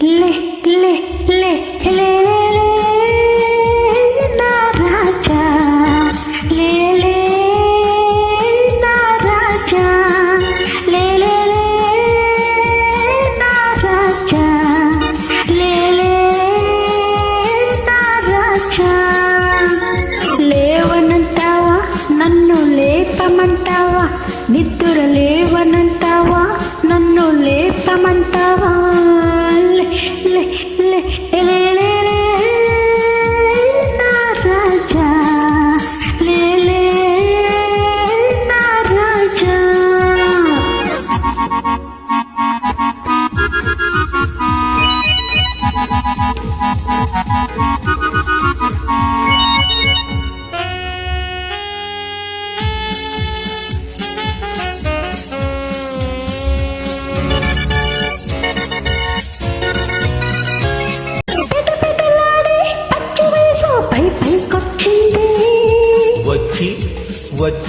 లే లే లే లే నా రాజా. లే లే నా రాజా. లే లే నా రాజా. లే లే నా రాజా. లేవనంటావా నన్ను లేపమంటావా? నిద్ర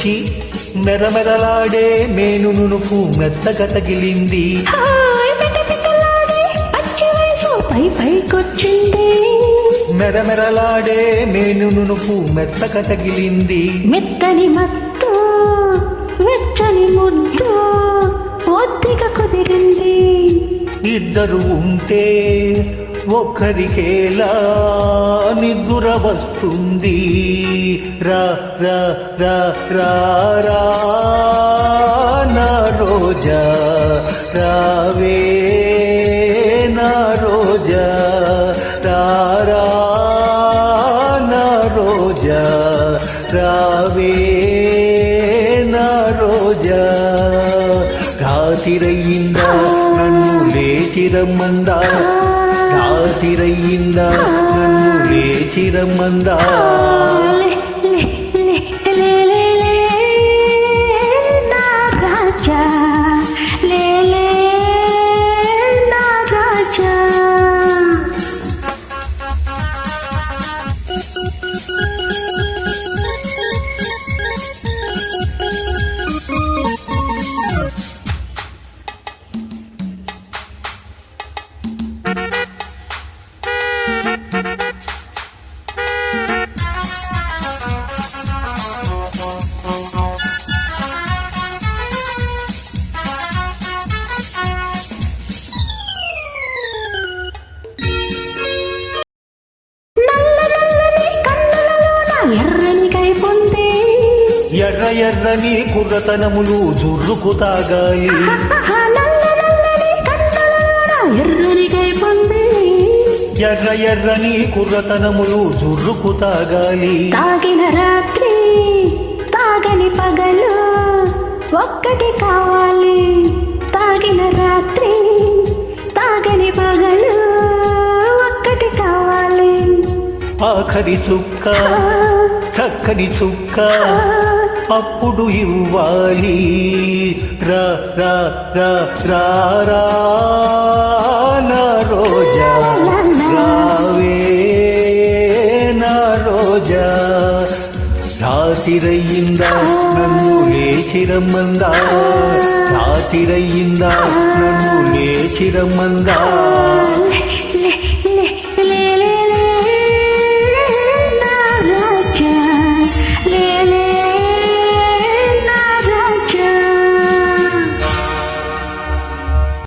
వచ్చి మెరమెరలాడే మేను నునుపు మెత్తగా తగిలింది. మెరమెరలాడే మేను నునుపు మెత్తగా తగిలింది. మెత్తని మత్తు వెచ్చని ముద్దు ఒత్తిగా కుదిరింది. ఇద్దరు ఉంటే ఒక్కరికేలా నిద్ర వస్తుంది రా రా రా రా రా నా రోజా రావే నా రోజా రా నా రోజా రావే నా రోజా. రాతిరయ్యిందా నన్ను లేచిరమ్మందా రాతిరయ్యిందా నన్ను లేచిరమ్మందా లే, ఎర్రని కైపుంది ఎర్ర ఎర్రని కుర్రతనములు జుర్రుకు తాగాలి ఎర్రని కైపుంది ఎర్ర ఎర్రని కుర్రతనములు జుర్రుకు తాగాలి తాగిన రాత్రి తాగని పగలు ఒక్కటి కావాలి. తాగిన రాత్రి ఆఖరి చుక్క ఆ, చక్కని చుక్క ఆ, అప్పుడు ఇవ్వాలి రా రా రా రా రా నా రోజా రావే నా రోజా రాతిరయ్యిందా నన్ను లేచిరమ్మందా రాతిరయ్యిందా నన్ను లేచిరమ్మందా